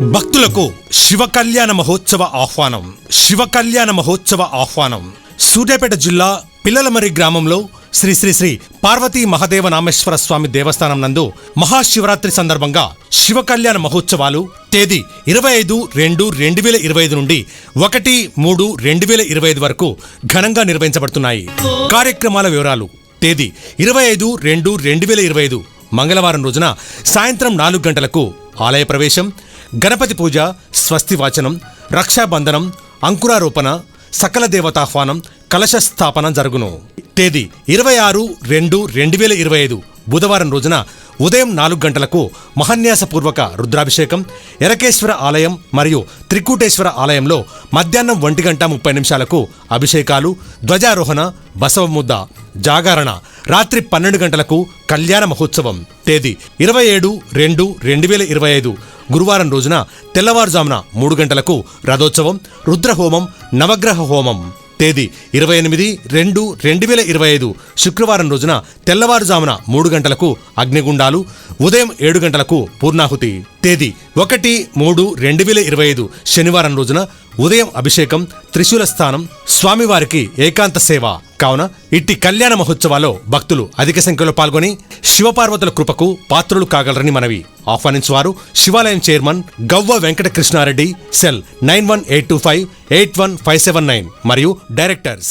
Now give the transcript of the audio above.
భక్తులకు శివ కళ్యాణ మహోత్సవ ఆహ్వానం శివ కళ్యాణ మహోత్సవ ఆహ్వానం. సూర్యాపేట జిల్లా పిల్లలమరి గ్రామంలో శ్రీ శ్రీ శ్రీ పార్వతీ మహదేవ నామేశ్వర స్వామి దేవస్థానం నందు మహాశివరాత్రి సందర్భంగా శివ కళ్యాణ మహోత్సవాలు తేదీ ఇరవై ఐదు రెండు రెండు వేల ఇరవై ఐదు నుండి ఒకటి మూడు రెండు వేల ఇరవై ఐదు వరకు ఘనంగా నిర్వహించబడుతున్నాయి. కార్యక్రమాల వివరాలు తేదీ ఇరవై ఐదు రెండు రెండు వేల ఇరవై ఐదు మంగళవారం రోజున సాయంత్రం నాలుగు గంటలకు ఆలయ ప్రవేశం గణపతి పూజ స్వస్తి వాచనం రక్షాబంధనం అంకురారోపణ సకల దేవతాహ్వానం కలశ స్థాపన జరుగును. తేదీ ఇరవై ఆరు రెండు రెండు వేల ఇరవై ఐదు బుధవారం రోజున ఉదయం నాలుగు గంటలకు మహాన్యాసపూర్వక రుద్రాభిషేకం ఎరకేశ్వర ఆలయం మరియు త్రికూటేశ్వర ఆలయంలో మధ్యాహ్నం ఒంటి గంట ముప్పై నిమిషాలకు అభిషేకాలు ధ్వజారోహణ బసవ ముద్ద జాగరణ రాత్రి పన్నెండు గంటలకు కళ్యాణ మహోత్సవం. తేదీ ఇరవై ఏడు రెండు రెండు వేల ఇరవై ఐదు. గురువారం రోజున తెల్లవారుజామున మూడు గంటలకు రథోత్సవం రుద్రహోమం నవగ్రహ హోమం. తేదీ ఇరవై ఎనిమిది రెండు రెండు వేల ఇరవై ఐదు శుక్రవారం రోజున తెల్లవారుజామున మూడు గంటలకు అగ్నిగుండాలు ఉదయం ఏడు గంటలకు పూర్ణాహుతి. తేదీ ఒకటి మూడు రెండు వేల ఇరవై ఐదు శనివారం రోజున ఉదయం అభిషేకం త్రిశూల స్థానం స్వామివారికి ఏకాంత సేవ. కావున ఇట్టి కళ్యాణ మహోత్సవాల్లో భక్తులు అధిక సంఖ్యలో పాల్గొని శివపార్వతుల కృపకు పాత్రులు కాగలరని మనవి. ఆహ్వానించువారు శివాలయం chairman Gavva Venkata Krishnareddy cell nine one eight two five eight one five seven nine మరియు డైరెక్టర్స్.